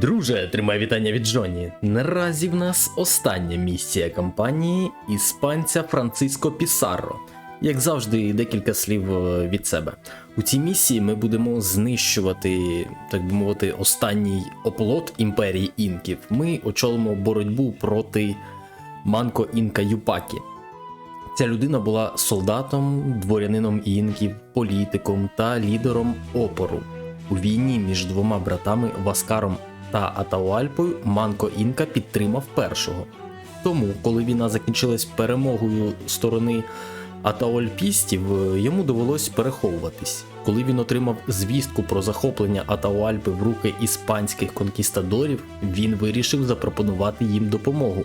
Друже, тримай вітання від Джоні. Наразі в нас остання місія кампанії іспанця Франциско Пісарро. Як завжди, декілька слів е, від себе. У цій місії ми будемо знищувати, так би мовити, останній оплот імперії інків. Ми очолимо боротьбу проти Манко Інка Юпакі. Ця людина була солдатом, дворянином інків, політиком та лідером опору. У війні між двома братами Васкаром та Атауальпою Манко Інка підтримав першого. Тому, коли війна закінчилась перемогою сторони Атауальпістів, йому довелось переховуватись. Коли він отримав звістку про захоплення Атауальпи в руки іспанських конкістадорів, він вирішив запропонувати їм допомогу.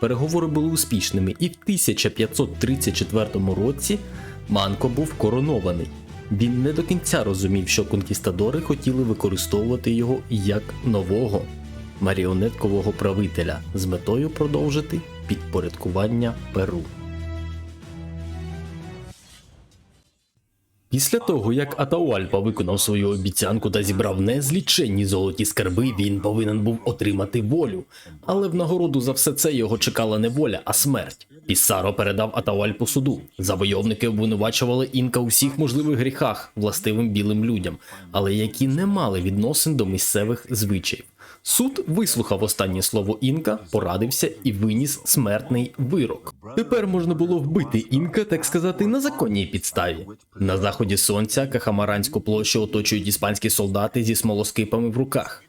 Переговори були успішними, і в 1534 році Манко був коронований. Він не до кінця розумів, що конкістадори хотіли використовувати його як нового маріонеткового правителя з метою продовжити підпорядкування Перу. Після того, як Атауальпа виконав свою обіцянку та зібрав незліченні золоті скарби, він повинен був отримати волю. Але в нагороду за все це його чекала не воля, а смерть. Пісаро передав Атауальпу суду. Завойовники обвинувачували інка у всіх можливих гріхах, властивим білим людям, але які не мали відносин до місцевих звичаїв. Суд вислухав останнє слово інка, порадився і виніс смертний вирок. Тепер можна було вбити інка, так сказати, на законній підставі. На заході сонця Кахамаранську площу оточують іспанські солдати зі смолоскипами в руках.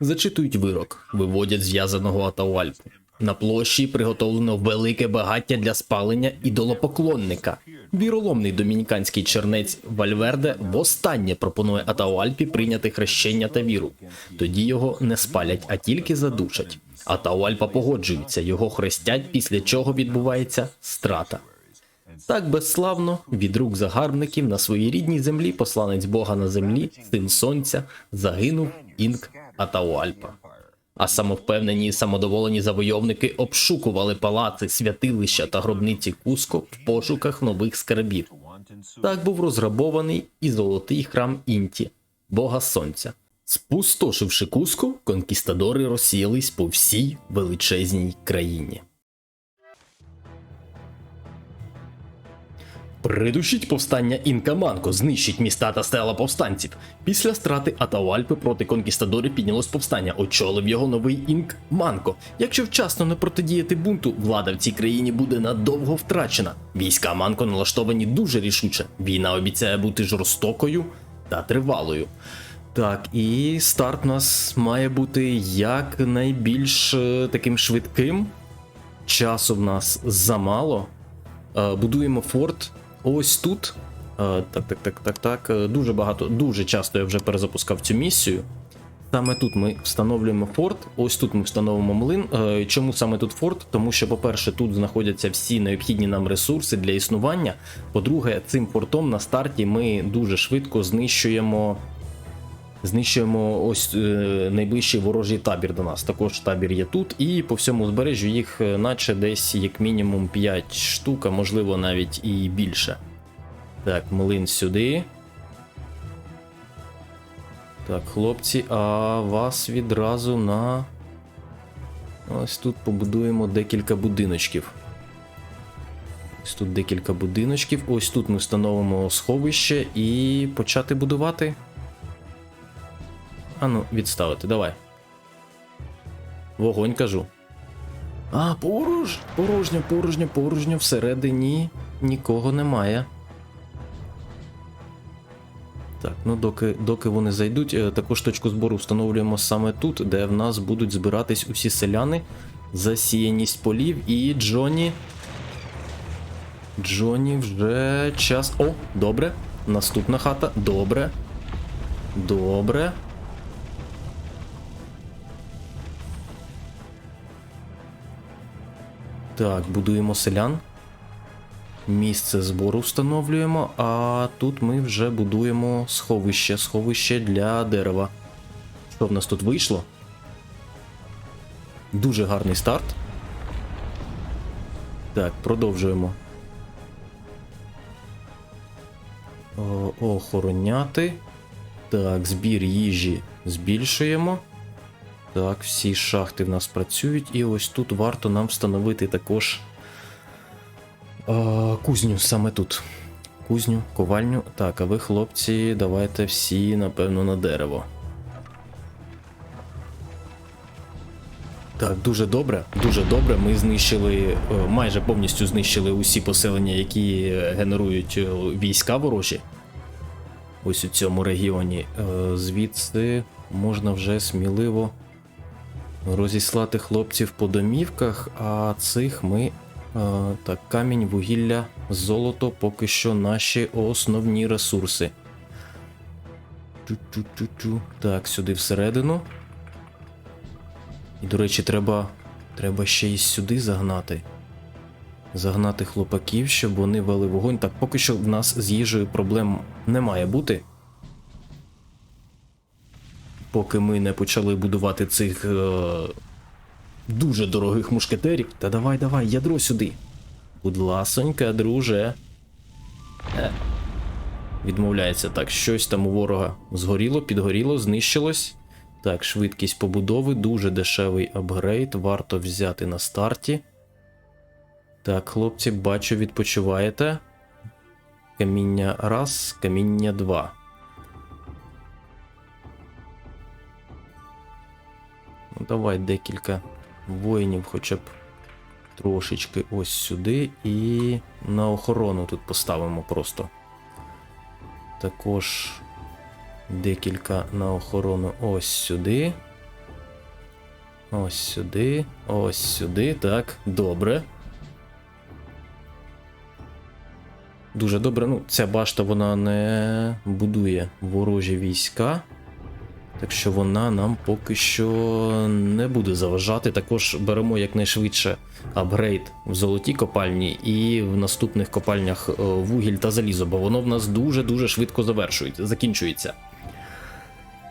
Зачитують вирок, виводять зв'язаного Атауальпу. На площі приготовлено велике багаття для спалення ідолопоклонника. Віроломний домініканський чернець Вальверде востаннє пропонує Атауальпі прийняти хрещення та віру. Тоді його не спалять, а тільки задушать. Атауальпа погоджується, його хрестять, після чого відбувається страта. Так безславно від рук загарбників на своїй рідній землі посланець Бога на землі, син сонця, загинув інк Атауальпа. А самовпевнені і самодоволені завойовники обшукували палаци, святилища та гробниці Куско в пошуках нових скарбів. Так був розграбований і золотий храм Інті, Бога Сонця. Спустошивши Куско, конкістадори розсіялись по всій величезній країні. Придушіть повстання Інка Манко, знищить міста та стела повстанців. Після страти Атауальпи проти конкістадорів піднялось повстання, очолив його новий Інк Манко. Якщо вчасно не протидіяти бунту, влада в цій країні буде надовго втрачена. Війська Манко налаштовані дуже рішуче. Війна обіцяє бути жорстокою та тривалою. Так, і старт у нас має бути як найбільш е, таким швидким. Часу в нас замало. Е, Будуємо форт ось тут. Е, Так, так, так, так, так. Е, Дуже багато, дуже часто я вже перезапускав цю місію. Саме тут ми встановлюємо форт. Ось тут ми встановимо млин. Е, Чому саме тут форт? Тому що, по-перше, тут знаходяться всі необхідні нам ресурси для існування. По-друге, цим фортом на старті ми дуже швидко знищуємо. Знищуємо ось е, найближчий ворожий табір до нас. Також табір є тут, і по всьому збережжю їх, е, наче десь як мінімум 5 штук, а можливо навіть і більше. Так, млин сюди. Так, хлопці, а вас відразу на. Ось тут побудуємо декілька будиночків. Ось тут декілька будиночків. Ось тут ми встановимо сховище і почати будувати. Ану, відставити, давай. Вогонь кажу. А, поруж! Порожньо, порожньо, порожньо, всередині нікого немає. Так, ну доки, доки вони зайдуть, е, також точку збору встановлюємо саме тут, де в нас будуть збиратись усі селяни, засіяність полів і Джоні. Джоні вже час. О, добре. Наступна хата. Добре. Добре. Так, будуємо селян. Місце збору встановлюємо, а тут ми вже будуємо сховище, сховище для дерева. Що в нас тут вийшло? Дуже гарний старт. Так, продовжуємо. Охороняти. Так, збір їжі збільшуємо. Так, всі шахти в нас працюють, і ось тут варто нам встановити також а, кузню саме тут. Кузню, ковальню. Так, а ви, хлопці, давайте всі, напевно, на дерево. Так, дуже добре, дуже добре. Ми знищили, е, майже повністю знищили усі поселення, які е, генерують е, війська ворожі. Ось у цьому регіоні. Звідси можна вже сміливо розіслати хлопців по домівках, а цих ми. Так, камінь, вугілля, золото поки що наші основні ресурси. Ту-ту-ту-ту. Так, сюди всередину. І, до речі, треба, треба ще й сюди загнати. Загнати хлопаків, щоб вони вели вогонь. Так, поки що в нас з їжею проблем не має бути. Поки ми не почали будувати цих е, дуже дорогих мушкетерів. Та давай, давай, ядро сюди. Будь ласонька, друже. Е. Відмовляється так, щось там у ворога згоріло, підгоріло, знищилось. Так, швидкість побудови, дуже дешевий апгрейд, варто взяти на старті. Так, хлопці, бачу, відпочиваєте. Каміння раз, каміння два. Давай декілька воїнів, хоча б трошечки ось сюди. І на охорону тут поставимо просто. Також декілька на охорону ось сюди. Ось сюди, ось сюди. Так, добре. Дуже добре. Ну, ця башта вона не будує ворожі війська. Так що вона нам поки що не буде заважати. Також беремо якнайшвидше апгрейд в золотій копальні і в наступних копальнях е, вугіль та залізо, бо воно в нас дуже-дуже швидко завершується, закінчується.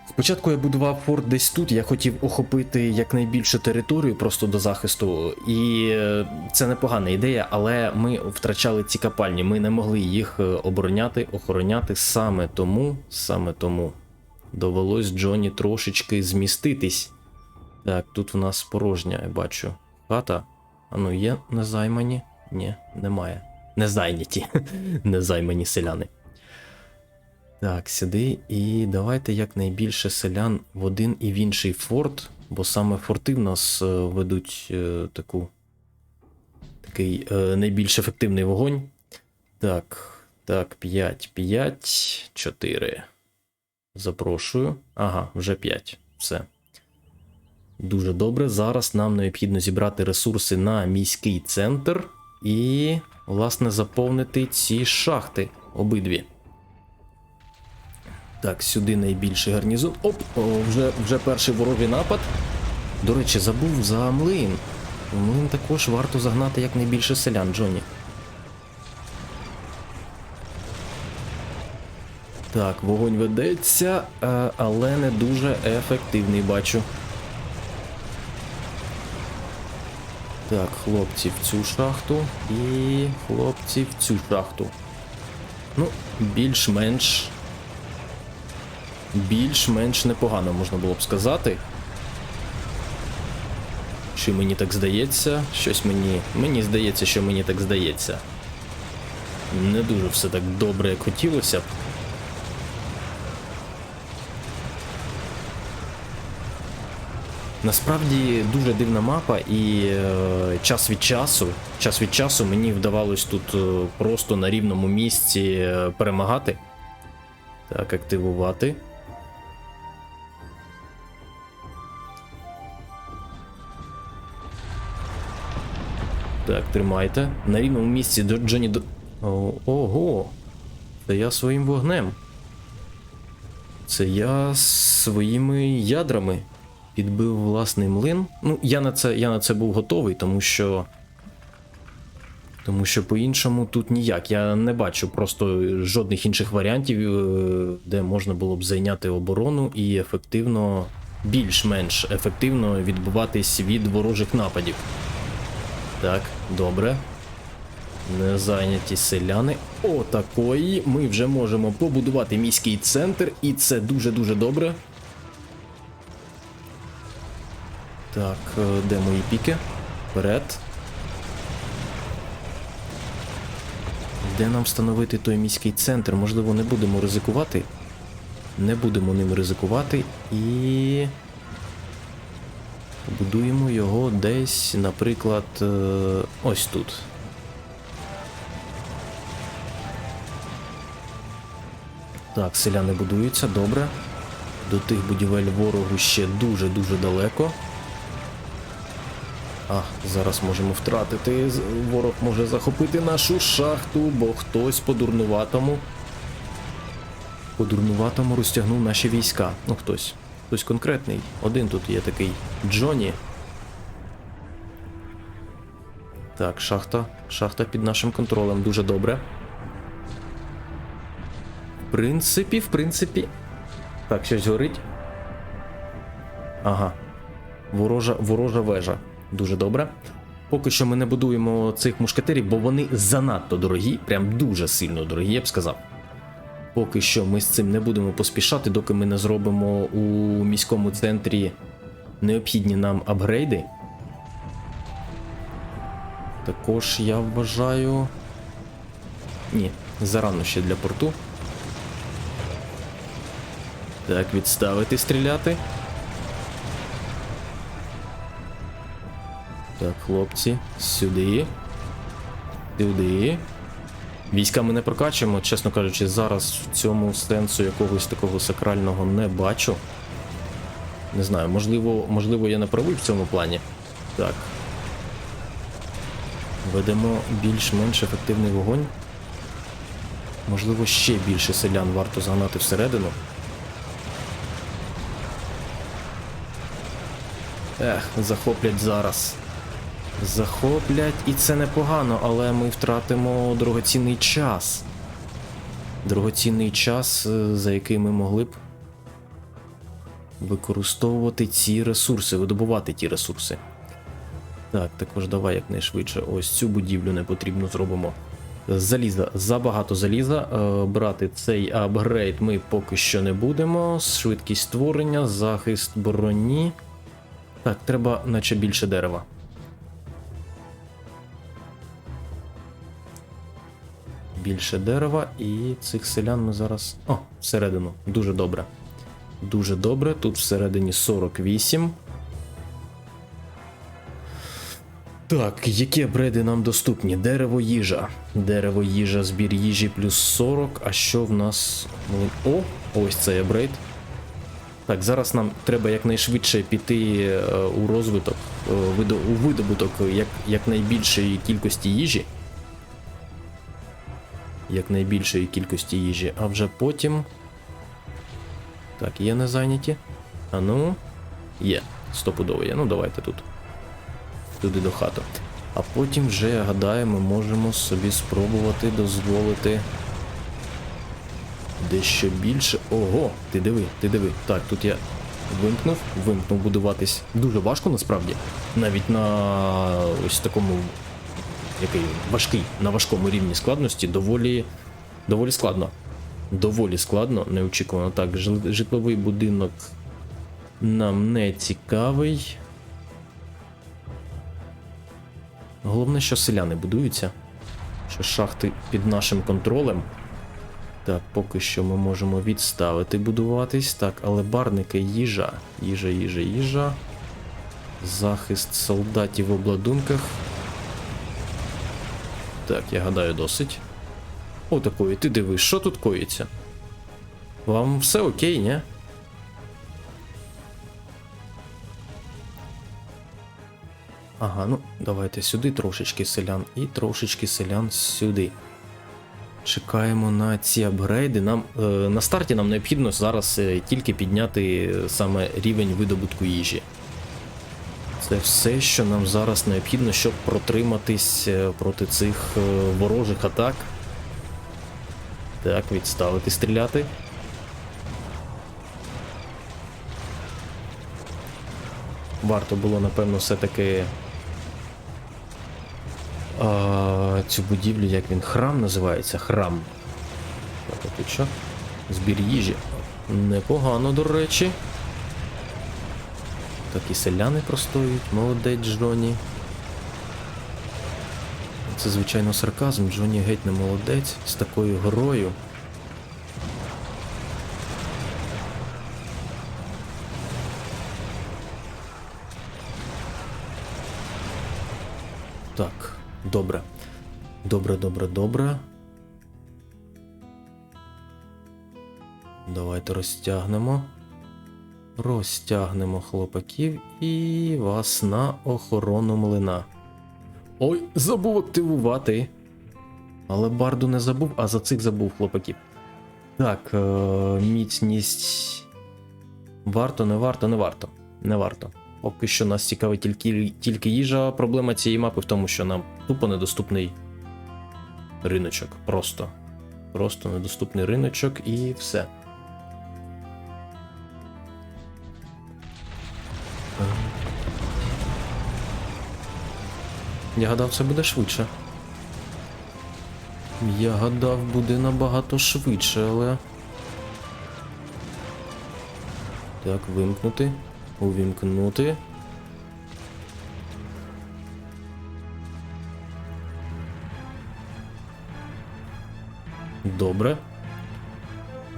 Спочатку я будував форт десь тут, я хотів охопити якнайбільшу територію просто до захисту, і е, це непогана ідея, але ми втрачали ці копальні, ми не могли їх е, обороняти, охороняти саме тому, саме тому довелось Джоні трошечки зміститись. Так, тут в нас порожня, я бачу. Хата. А ну є незаймані? Ні, немає. Незайняті. Незаймані селяни. Так, сюди. І давайте якнайбільше селян в один і в інший форт, бо саме форти в нас е, ведуть е, таку. Такий е, найбільш ефективний вогонь. Так, так, 5, 5, 4. Запрошую. Ага, вже 5. Все. Дуже добре. Зараз нам необхідно зібрати ресурси на міський центр і, власне, заповнити ці шахти обидві. Так, сюди найбільший гарнізон. Оп! Вже, вже перший ворожий напад. До речі, забув за млин. В млин також варто загнати якнайбільше селян, Джоні. Так, вогонь ведеться, е, але не дуже ефективний, бачу. Так, хлопці в цю шахту і хлопці в цю шахту. Ну, більш-менш. Більш-менш непогано можна було б сказати. Чи мені так здається? Щось мені. Мені здається, що мені так здається. Не дуже все так добре, як хотілося б. Насправді дуже дивна мапа, і е, час від часу, час від часу мені вдавалось тут е, просто на рівному місці е, перемагати. Так, активувати. Так, тримайте. На рівному місці до Джоні до. Ого! Це я своїм вогнем. Це я своїми ядрами підбив власний млин. Ну, я на це я на це був готовий, тому що. Тому що по-іншому тут ніяк. Я не бачу просто жодних інших варіантів, е, де можна було б зайняти оборону і ефективно, більш-менш ефективно відбуватись від ворожих нападів. Так, добре. Не зайняті селяни. О, такої. Ми вже можемо побудувати міський центр, і це дуже-дуже добре. Так, е, де мої піки? Вперед. Де нам встановити той міський центр? Можливо, не будемо ризикувати. Не будемо ним ризикувати і. Будуємо його десь, наприклад, е, ось тут. Так, селяни будуються, добре. До тих будівель ворогу ще дуже-дуже далеко. А, зараз можемо втратити. Ворог може захопити нашу шахту, бо хтось по дурнуватому. По дурнуватому розтягнув наші війська. Ну, хтось. Хтось конкретний. Один тут є такий Джоні. Так, шахта. Шахта під нашим контролем. Дуже добре. В принципі, в принципі. Так, щось горить. Ага. Ворожа, ворожа вежа. Дуже добре. Поки що ми не будуємо цих мушкетерів, бо вони занадто дорогі, прям дуже сильно дорогі, я б сказав. Поки що ми з цим не будемо поспішати, доки ми не зробимо у міському центрі необхідні нам апгрейди. Також я вважаю. Ні, зарано ще для порту. Так, відставити стріляти. Так, хлопці, сюди. Сюди. Війська ми не прокачуємо, чесно кажучи, зараз в цьому сенсу якогось такого сакрального не бачу. Не знаю, можливо, можливо, я не правий в цьому плані. Так. Ведемо більш-менш ефективний вогонь. Можливо, ще більше селян варто загнати всередину. Ех, захоплять зараз. Захоплять, і це непогано, але ми втратимо дорогоцінний час. Дорогоцінний час, е, за який ми могли б використовувати ці ресурси, видобувати ті ресурси. Так, також давай якнайшвидше ось цю будівлю не потрібно зробимо. Заліза, забагато заліза. Е, брати цей апгрейд ми поки що не будемо. Швидкість створення, захист броні. Так, треба наче більше дерева. Більше дерева і цих селян ми зараз. О, всередину. Дуже добре. Дуже добре. Тут всередині 48. Так, які апгрейди нам доступні? Дерево їжа. Дерево їжа, збір їжі плюс 40. А що в нас. О, ось цей апгрейд. Так, зараз нам треба якнайшвидше піти е, у розвиток, е, у видобуток як, якнайбільшої кількості їжі. Якнайбільшої кількості їжі, а вже потім. Так, є не зайняті. А ну. Є. Стопудово є. Ну давайте тут. Туди до хати. А потім вже, я гадаю, ми можемо собі спробувати дозволити дещо більше. Ого, ти диви, ти диви. Так, тут я вимкнув, вимкнув будуватись. Дуже важко насправді. Навіть на ось такому який важкий, на важкому рівні складності доволі, доволі складно. Доволі складно, неочікувано. Так, житловий будинок нам не цікавий. Головне, що селяни будуються, що шахти під нашим контролем. Так, поки що ми можемо відставити будуватись. Так, але барники їжа. Їжа, їжа, їжа. Захист солдатів в обладунках. Так, я гадаю, досить. Отакої, ти дивись, що тут коїться? Вам все окей, ні? Ага, ну давайте сюди трошечки селян і трошечки селян сюди. Чекаємо на ці апгрейди. Нам е, на старті нам необхідно зараз е, тільки підняти е, саме рівень видобутку їжі. Це все, що нам зараз необхідно, щоб протриматись е, проти цих е, ворожих атак. Так, відставити стріляти. Варто було, напевно, все-таки цю будівлю, як він храм називається? Храм. Так, тут що? Збір їжі. Непогано, до речі. Так і селяни простоюють, молодець Джоні. Це, звичайно, сарказм. Джоні геть не молодець з такою горою. Так, добре. Добре, добре, добре. Давайте розтягнемо. Розтягнемо хлопаків і вас на охорону млина. Ой, забув активувати. Але барду не забув, а за цих забув хлопаків. Так, е- міцність. Варто, не варто, не варто. Не варто. Поки що нас цікавить тільки, тільки їжа. Проблема цієї мапи в тому, що нам тупо недоступний риночок. Просто. Просто недоступний риночок і все. Я гадав, це буде швидше. Я гадав, буде набагато швидше, але. Так, вимкнути. Увімкнути. Добре.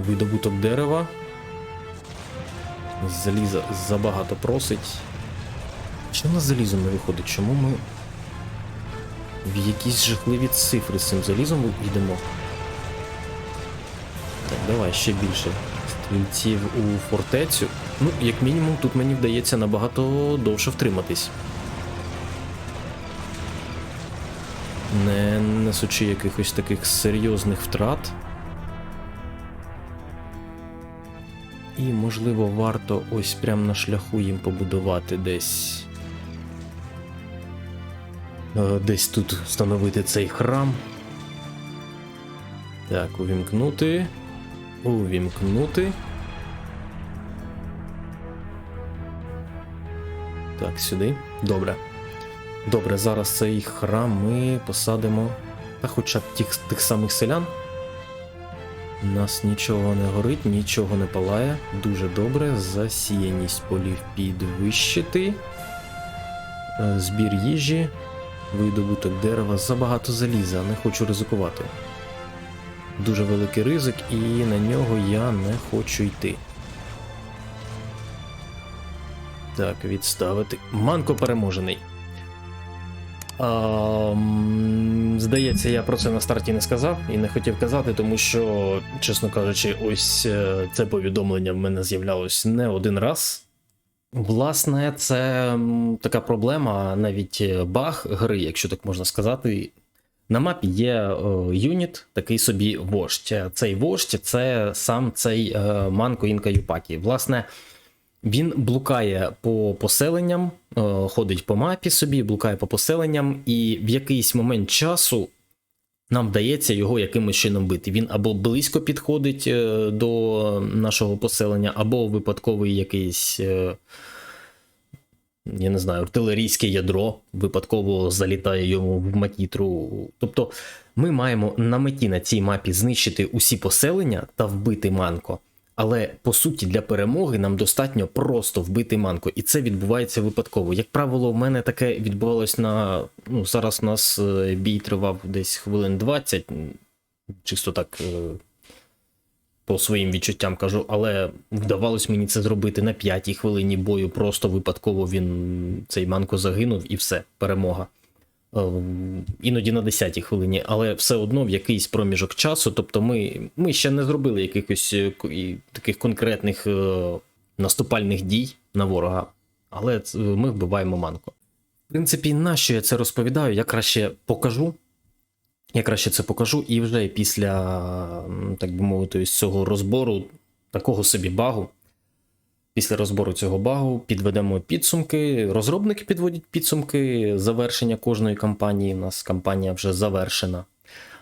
Видобуток дерева. Заліза забагато просить. Чому на залізом не виходить? Чому ми в якісь жахливі цифри з цим залізом йдемо? Так, давай ще більше стрільців у фортецю. Ну, як мінімум, тут мені вдається набагато довше втриматись. Не несучи якихось таких серйозних втрат. І, можливо, варто ось прямо на шляху їм побудувати десь. Е, Десь тут встановити цей храм. Так, увімкнути. Увімкнути. Так, сюди. Добре. Добре, зараз цей храм ми посадимо. Та хоча б тих, тих самих селян. У нас нічого не горить, нічого не палає. Дуже добре. Засіяність полів підвищити. Е, Збір їжі. Видобуток дерева. Забагато заліза, не хочу ризикувати. Дуже великий ризик, і на нього я не хочу йти. Так, відставити. Манко переможений. А, здається, я про це на старті не сказав і не хотів казати, тому що, чесно кажучи, ось е, це повідомлення в мене з'являлось не один раз. Власне, це така проблема, навіть е, баг гри, якщо так можна сказати. На мапі є е, юніт, такий собі вождь. Цей вождь це сам цей е, Манко Інка Юпакі. Власне, він блукає по поселенням, е, ходить по мапі собі, блукає по поселенням, і в якийсь момент часу нам вдається його якимось чином бити. Він або близько підходить е, до нашого поселення, або випадковий якийсь. е, Я не знаю, артилерійське ядро випадково залітає йому в макітру. Тобто ми маємо на меті на цій мапі знищити усі поселення та вбити Манко. Але по суті для перемоги нам достатньо просто вбити манко, і це відбувається випадково. Як правило, в мене таке відбувалось на. Ну, зараз у нас е, бій тривав десь хвилин 20, чисто так е, по своїм відчуттям кажу, але вдавалось мені це зробити на п'ятій хвилині бою. Просто випадково він цей манко загинув і все, перемога. Е, іноді на 10-й хвилині, але все одно в якийсь проміжок часу. Тобто, ми, ми ще не зробили якихось е, таких конкретних е, наступальних дій на ворога, але ми вбиваємо манко. В принципі, на що я це розповідаю, я краще покажу. Я краще це покажу, і вже після, так би мовити, ось цього розбору такого собі багу. Після розбору цього багу підведемо підсумки. Розробники підводять підсумки завершення кожної кампанії. У нас кампанія вже завершена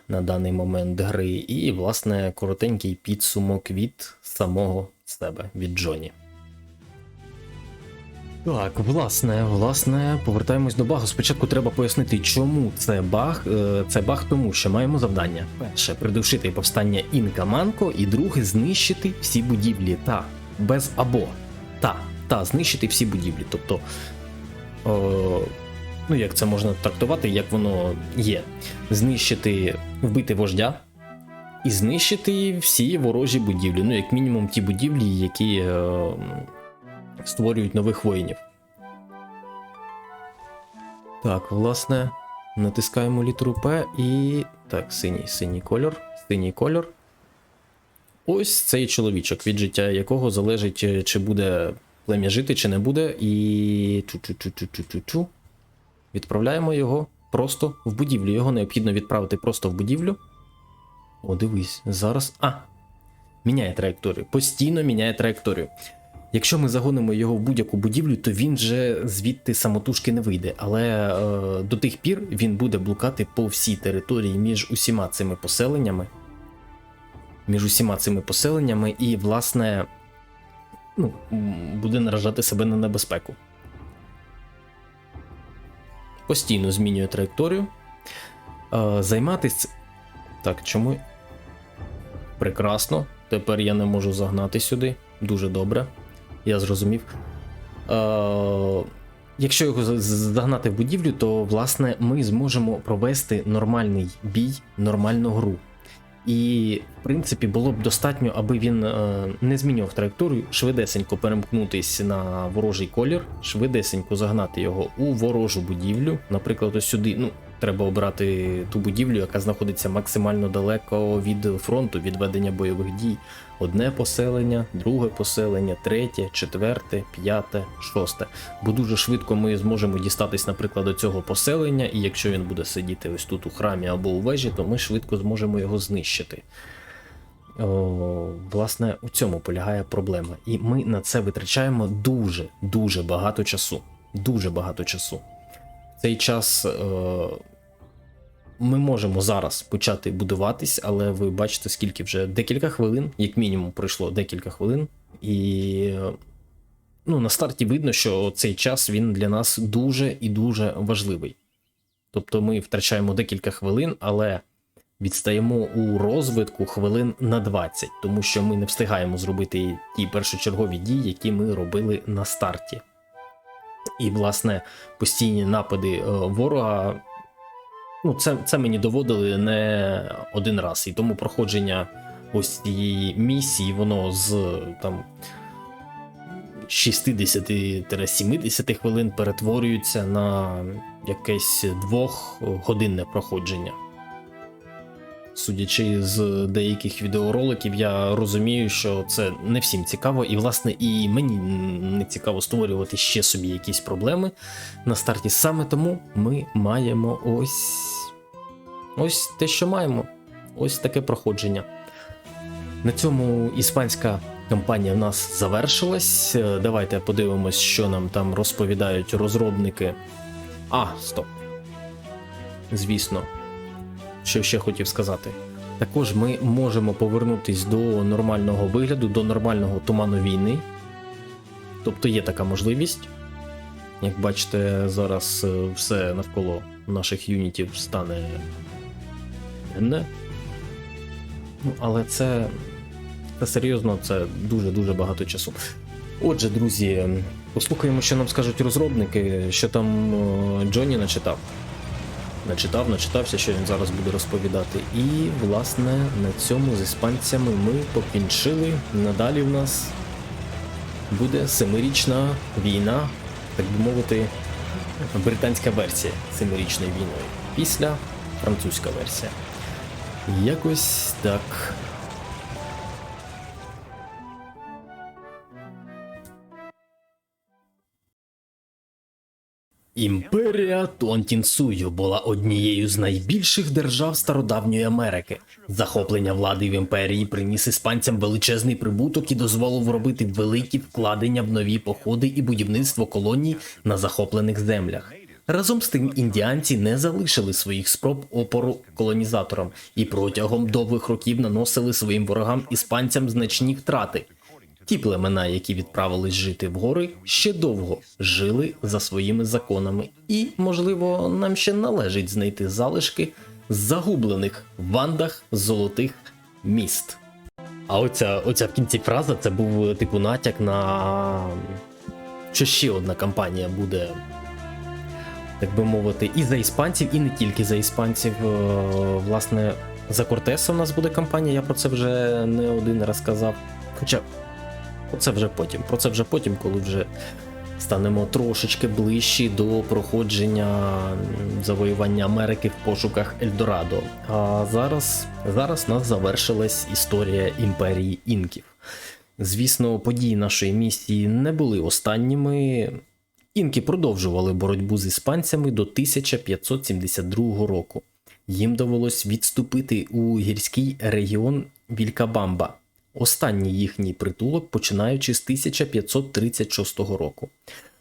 на даний момент гри. І, власне, коротенький підсумок від самого себе, від Джоні. Так, власне, власне, повертаємось до багу. Спочатку треба пояснити, чому це баг. Е, Це баг тому, що маємо завдання: перше придушити повстання Інка Манко, і друге знищити всі будівлі та без або. Та мета знищити всі будівлі. Тобто, о, ну як це можна трактувати, як воно є. Знищити, вбити вождя і знищити всі ворожі будівлі. Ну, як мінімум, ті будівлі, які е, створюють нових воїнів. Так, власне, натискаємо літеру П і. Так, синій, синій кольор, синій кольор. Ось цей чоловічок, від життя якого залежить, е, чи буде плем'я жити, чи не буде. І. чу-чу-чу-чу-чу-чу. Відправляємо його просто в будівлю. Його необхідно відправити просто в будівлю. О, дивись, зараз. А! Міняє траєкторію. Постійно міняє траєкторію. Якщо ми загонимо його в будь-яку будівлю, то він же звідти самотужки не вийде. Але е, до тих пір він буде блукати по всій території між усіма цими поселеннями. Між усіма цими поселеннями, і, власне, ну, буде наражати себе на небезпеку. Постійно змінює траєкторію. Е, займатися. Так, чому? Прекрасно. Тепер я не можу загнати сюди. Дуже добре. Я зрозумів. Е, якщо його загнати в будівлю, то власне ми зможемо провести нормальний бій, нормальну гру. І, в принципі, було б достатньо, аби він е, не змінював траєкторію, швидесенько перемкнутись на ворожий колір, швидесенько загнати його у ворожу будівлю. Наприклад, ось сюди. Ну, треба обрати ту будівлю, яка знаходиться максимально далеко від фронту, від ведення бойових дій. Одне поселення, друге поселення, третє, четверте, п'яте, шосте. Бо дуже швидко ми зможемо дістатись, наприклад, до цього поселення, і якщо він буде сидіти ось тут у храмі або у вежі, то ми швидко зможемо його знищити. О, власне, у цьому полягає проблема. І ми на це витрачаємо дуже дуже багато часу. Дуже багато часу. Цей час е, ми можемо зараз почати будуватись, але ви бачите, скільки вже декілька хвилин, як мінімум, пройшло декілька хвилин, і ну, на старті видно, що цей час він для нас дуже і дуже важливий. Тобто ми втрачаємо декілька хвилин, але відстаємо у розвитку хвилин на 20, тому що ми не встигаємо зробити ті першочергові дії, які ми робили на старті. І, власне, постійні напади е, ворога. Ну, це, це мені доводили не один раз. І тому проходження ось цієї місії, воно з там 60-70 хвилин перетворюється на якесь двохгодинне проходження. Судячи з деяких відеороликів, я розумію, що це не всім цікаво, і, власне, і мені не цікаво створювати ще собі якісь проблеми на старті. Саме тому ми маємо ось ось те, що маємо. Ось таке проходження. На цьому іспанська кампанія в нас завершилась. Давайте подивимось, що нам там розповідають розробники. А, стоп. Звісно, що ще хотів сказати. Також ми можемо повернутись до нормального вигляду, до нормального туману війни. Тобто є така можливість. Як бачите, зараз е, все навколо наших юнітів стане темне. Ну, але це, це серйозно, це дуже-дуже багато часу. Отже, друзі, послухаємо, що нам скажуть розробники, що там е, Джонні начитав. Начитав, начитався, що він зараз буде розповідати. І, власне, на цьому з іспанцями ми покінчили. Надалі в нас буде семирічна війна, так би мовити, британська версія семирічної війни. Після французька версія. Якось так. Імперія Тонтінсую була однією з найбільших держав стародавньої Америки. Захоплення влади в імперії приніс іспанцям величезний прибуток і дозволив робити великі вкладення в нові походи і будівництво колоній на захоплених землях. Разом з тим індіанці не залишили своїх спроб опору колонізаторам і протягом довгих років наносили своїм ворогам іспанцям значні втрати. Ті племена, які відправились жити в гори, ще довго жили за своїми законами, і, можливо, нам ще належить знайти залишки загублених в вандах золотих міст. А оця, оця в кінці фраза це був типу натяк на що ще одна кампанія буде, так би мовити, і за іспанців, і не тільки за іспанців. Е, Власне, за Кортеса у нас буде кампанія, я про це вже не один раз казав. Хоча це вже потім. Про це вже потім, коли вже станемо трошечки ближчі до проходження завоювання Америки в пошуках Ельдорадо. А зараз, зараз нас завершилась історія імперії інків. Звісно, події нашої місії не були останніми. Інки продовжували боротьбу з іспанцями до 1572 року. Їм довелось відступити у гірський регіон Вількабамба, останній їхній притулок, починаючи з 1536 року.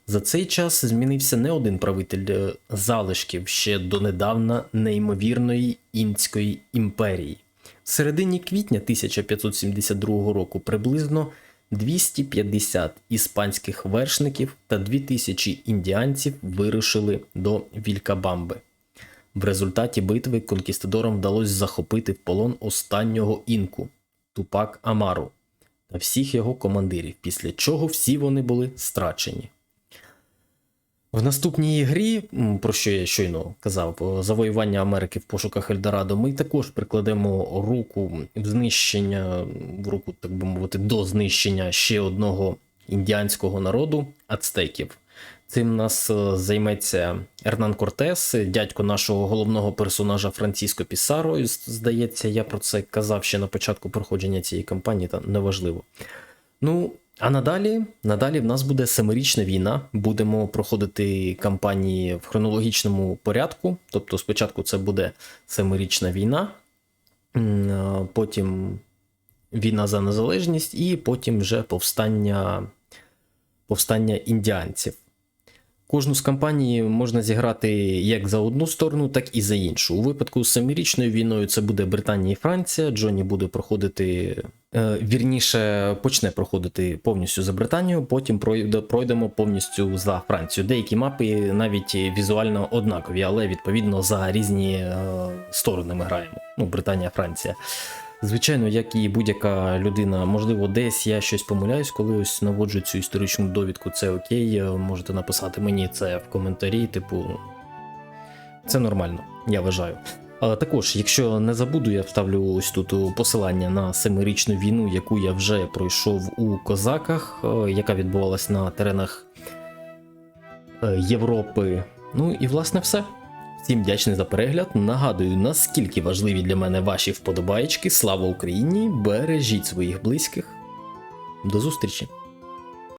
За цей час змінився не один правитель е, залишків ще донедавна неймовірної інської імперії. В середині квітня 1572 року приблизно 250 іспанських вершників та 2000 індіанців вирушили до Вількабамби. В результаті битви конкістадорам вдалося захопити в полон останнього інку Тупак Амару та всіх його командирів, після чого всі вони були страчені. В наступній грі, про що я щойно казав, завоювання Америки в пошуках Ельдорадо, ми також прикладемо руку в знищення, в руку, так би мовити, до знищення ще одного індіанського народу ацтеків. Цим нас е, займеться Ернан Кортес, дядько нашого головного персонажа Франциско Пісаро. Здається, я про це казав ще на початку проходження цієї кампанії, та неважливо. Ну, а надалі, надалі в нас буде семирічна війна. Будемо проходити кампанії в хронологічному порядку. Тобто, спочатку це буде семирічна війна, потім війна за незалежність, і потім вже повстання, повстання індіанців. Кожну з кампаній можна зіграти як за одну сторону, так і за іншу. У випадку з семирічною війною це буде Британія і Франція. Джонні буде проходити е, вірніше, почне проходити повністю за Британію, потім пройдемо повністю за Францію. Деякі мапи навіть візуально однакові, але відповідно за різні е, сторони ми граємо. Ну, Британія, Франція. Звичайно, як і будь-яка людина, можливо, десь я щось помиляюсь, коли ось наводжу цю історичну довідку, це окей. е, Можете написати мені це в коментарі, типу, це нормально, я вважаю. Але також, якщо не забуду, я вставлю ось тут е, посилання на семирічну війну, яку я вже пройшов у козаках, е, яка відбувалась на теренах Європи. Ну і власне все. Всім вдячний за перегляд. Нагадую, наскільки важливі для мене ваші вподобаєчки. Слава Україні! Бережіть своїх близьких. До зустрічі!